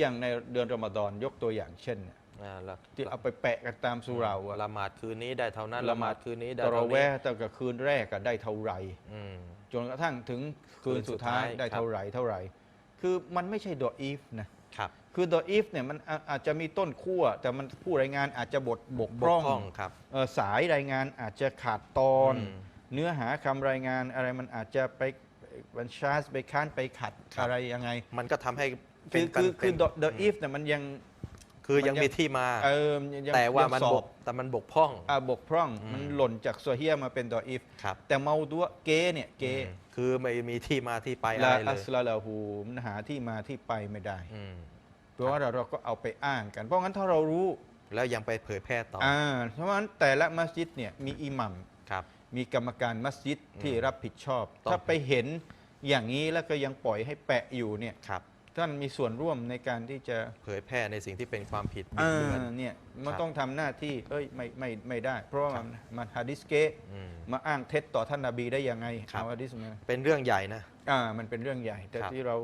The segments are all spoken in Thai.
อย่างในเดือนรอมฎอนยกตัวอย่างเช่นเนี่ยอ่าแล้วที่เอาไปแปะกันตามสุเหราอะละหมาดคืนนี้ได้เท่านั้นละหมาดคืนนี้ได้ตรอเท่าแวนี้ะตั้งแต่คืนแรกก็ได้เท่าไหร่อืมจนกระทั่งถึงคืนคืนสุสุดดท้ายท้ายได้ครับเท่าไหร่เท่าไหร่ คือมันไม่ใช่ดออีฟนะครับคือดออีฟเนี่ยมันอาอาจจะมีต้นขั้วแต่มันผู้รายงานอาจจะบทบกพร่องครับเอ่อสายรายงานอาจจะขาดตอนอืมเนื้อหาคำรายงานอะไรมันอาจจะไป บัญชาสไปค้านไปขัดครับ อะไรยังไง มันก็ทำให้คือเป็นคือเป็คือนดออีฟเนี่ยมันยัง คือยังมันยัง มีที่มา เออยังแต่ว่ามันยังสบอบกแต่มันบกพร่อง อ่าบกพร่อง อืม มันหล่นจากโซเฮียมาเป็นดออีฟครับแต่เมาตัวเกเนี่ยเกอืมคือไม่มีที่มาที่ไปอะลาไรเลอัยสลาลาหูมันหาที่มาที่ไปไม่ได้ อืมเพราะว่าเราเราก็เอาไปอ้างกัน เพราะงั้นถ้าเรารู้แล้วยังไปเผยแพร่ต่อออ่าเพราะงั้นแต่ละมัสยิดเนี่ยมีอิหมัม ครับ มีกรรมการมัสยิดที่อืมรับผิดชอบต้องถ้าไปเห็นอย่างนี้แล้วก็ยังปล่อยให้แปะอยู่เนี่ยครับท่านมีส่วนร่วมในการที่จะเผยแพร่ในสิ่งที่เป็นความผิดบิดอ่าเบือนเนี่ยมันครับต้องทำหน้าที่เอ้ยไม่ไม่ไม่ได้ เพราะว่ามันมันฮะดิษเกะอืมมาอ้างเท็จต่อท่านนาบีได้ยังไงครับเอาฮะดิษมาเป็นเรื่องใหญ่นะอ่ามันเป็นเรื่องใหญ่ แต่ครับที่เรา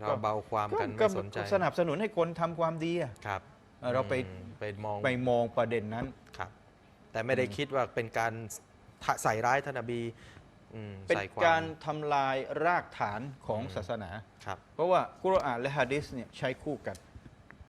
เราเบาความกันก็ไม่สนใจสนับสนุนให้คนทำความดีอะครับเออเราไปอืมไปมองไปมองประเด็นนั้นครับ แต่ไม่ได้คิดว่าเป็นการทะ ใส่ร้ายท่านนบีอืมเป็นใส่ควการทำลายรากฐานของอืมศาสนาครับเพราะว่ากุรอานและฮะดิษเนี่ยใช้คู่กัน